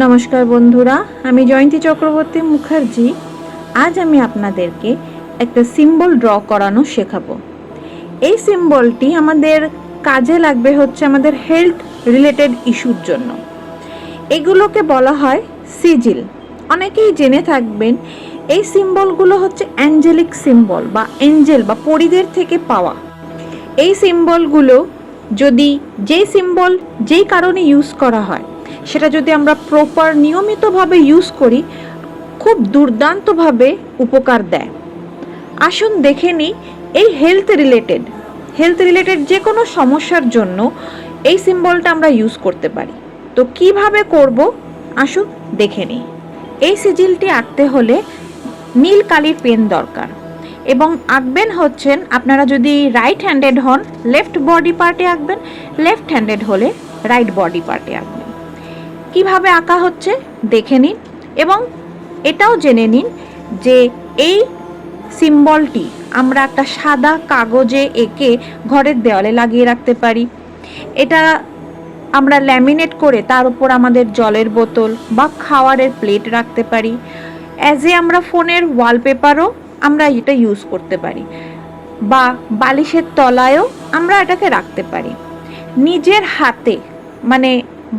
নমস্কার বন্ধুরা, আমি জয়ন্তী চক্রবর্তী মুখার্জি। আজ আমি আপনাদেরকে একটা সিম্বল ড্র করানো শেখাবো। এই সিম্বলটি আমাদের কাজে লাগবে হচ্ছে আমাদের হেলথ রিলেটেড ইস্যুর জন্য। এগুলোকে বলা হয় সিজিল অনেকেই জেনে থাকবেন, এই সিম্বলগুলো হচ্ছে অ্যাঞ্জেলিক সিম্বল বা এঞ্জেল বা পরিদের থেকে পাওয়া। এই সিম্বলগুলো যদি যেই সিম্বল যেই কারণে ইউজ করা হয় সেটা যদি আমরা প্রপার নিয়মিতভাবে ইউজ করি, খুব দুর্দান্তভাবে উপকার দেয়। আসুন দেখে নিই, এই হেলথ রিলেটেড হেলথ রিলেটেড যে কোনো সমস্যার জন্য এই সিম্বলটা আমরা ইউজ করতে পারি। তো কীভাবে করব? আসুন দেখে নিই। এই সিজিলটি আঁকতে হলে নীল কালির পেন দরকার এবং আঁকবেন হচ্ছেন, আপনারা যদি রাইট হ্যান্ডেড হন লেফট বডি পার্টে আঁকবেন লেফট হ্যান্ডেড হলে রাইট বডি পার্টে আঁকবেন। কীভাবে আঁকা হচ্ছে দেখে নিন এবং এটাও জেনে নিন যে এই সিম্বলটি আমরা একটা সাদা কাগজে এঁকে ঘরের দেওয়ালে লাগিয়ে রাখতে পারি। এটা আমরা ল্যামিনেট করে তার উপর আমাদের জলের বোতল বা খাওয়ারের প্লেট রাখতে পারি। অ্যাজ এ আমরা ফোনের ওয়ালপেপারও আমরা এটা ইউজ করতে পারি বা বালিশের তলায়ও আমরা এটাকে রাখতে পারি। নিজের হাতে মানে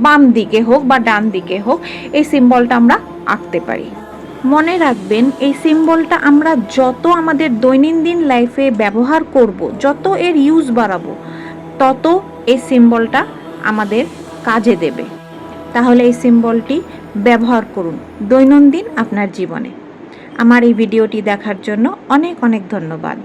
বাম দিকে হোক বা ডান দিকে হোক, এই সিম্বলটা আমরা আঁকতে পারি। মনে রাখবেন, এই সিম্বলটা আমরা যত আমাদের দৈনন্দিন লাইফে ব্যবহার করব, যত এর ইউজ বাড়াবো, তত এই সিম্বলটা আমাদের কাজে দেবে। তাহলে এই সিম্বলটি ব্যবহার করুন দৈনন্দিন আপনার জীবনে। আমার এই ভিডিওটি দেখার জন্য অনেক অনেক ধন্যবাদ।